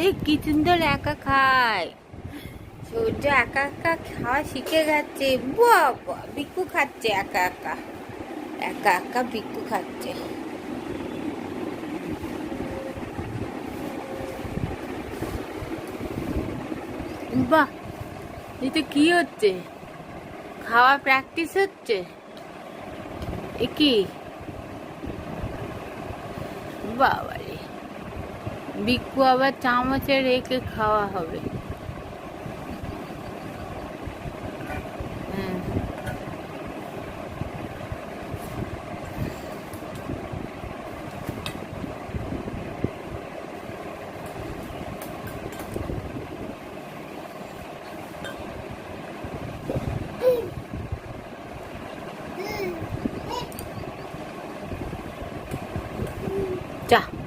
এই কি সুন্দর একা খায়। সূর্য একা একা খাওয়া শিখে গেছে বাবা বিকু খাচ্ছে একা একা। একা একা বিকু খাচ্ছে। বাহ এটা কি হচ্ছে? খাওয়া প্র্যাকটিস হচ্ছে? এ কি? বাবারে বিকু আবার চামচে রেখে খাওয়া হবে। হ্যাঁ।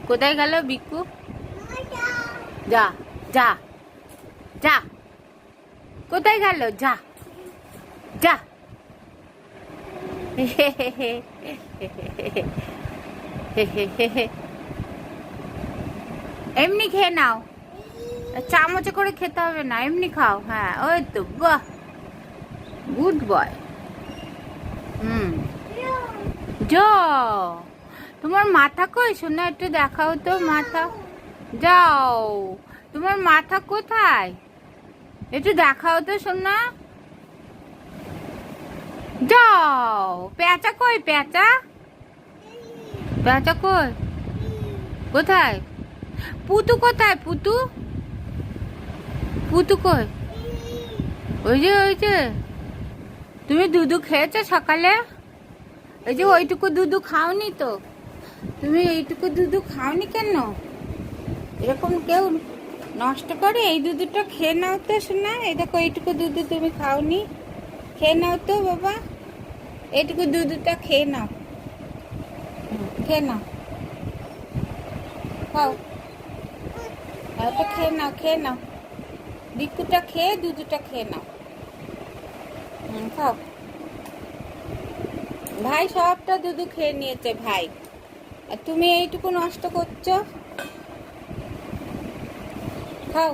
কোথায় গেল বিকু যা যা যা। কোথায় গেল? যা যা। এমনি খেয়ে নাও। চামচে করে খেতে হবে না, এমনি খাও। হ্যাঁ ওই তো, বাহ। Good boy. হুম। যা তোমার মাথা কই? শোনা একটু দেখাও তো মাথা। যাও। তোমার মাথা কোথায়? একটু দেখাও তো শোনা যাও। পেঁচা কই, পেঁচা? পেঁচা কই? কোথায়? পুতু কোথায়, পুতু? পুতু কই? ওই যে ওই যে। তুমি দুধু খেয়েছো সকালে? ওই যে ওইটুকু দুধু খাওনি তো? তুমি এইটুকু দুধু খাওনি কেন? এরকম কেউ নষ্ট করে, এই দুধটা খেয়ে নাও তো শোনা এই দেখো, এইটুকু দুধু তুমি খাওনি। খেয়ে নাও তো বাবা। এইটুকু দুধটা খেয়ে নাও। খেয়ে নাও। খাও। ওটা খেয়ে নাও খেয়ে নাও। বিকুটা খেয়ে দুধটা খেয়ে নাও। খাও। ভাই সবটা দুধু খেয়ে নিয়েছে, ভাই। আর তুমি এইটুকু নষ্ট করছ? খাও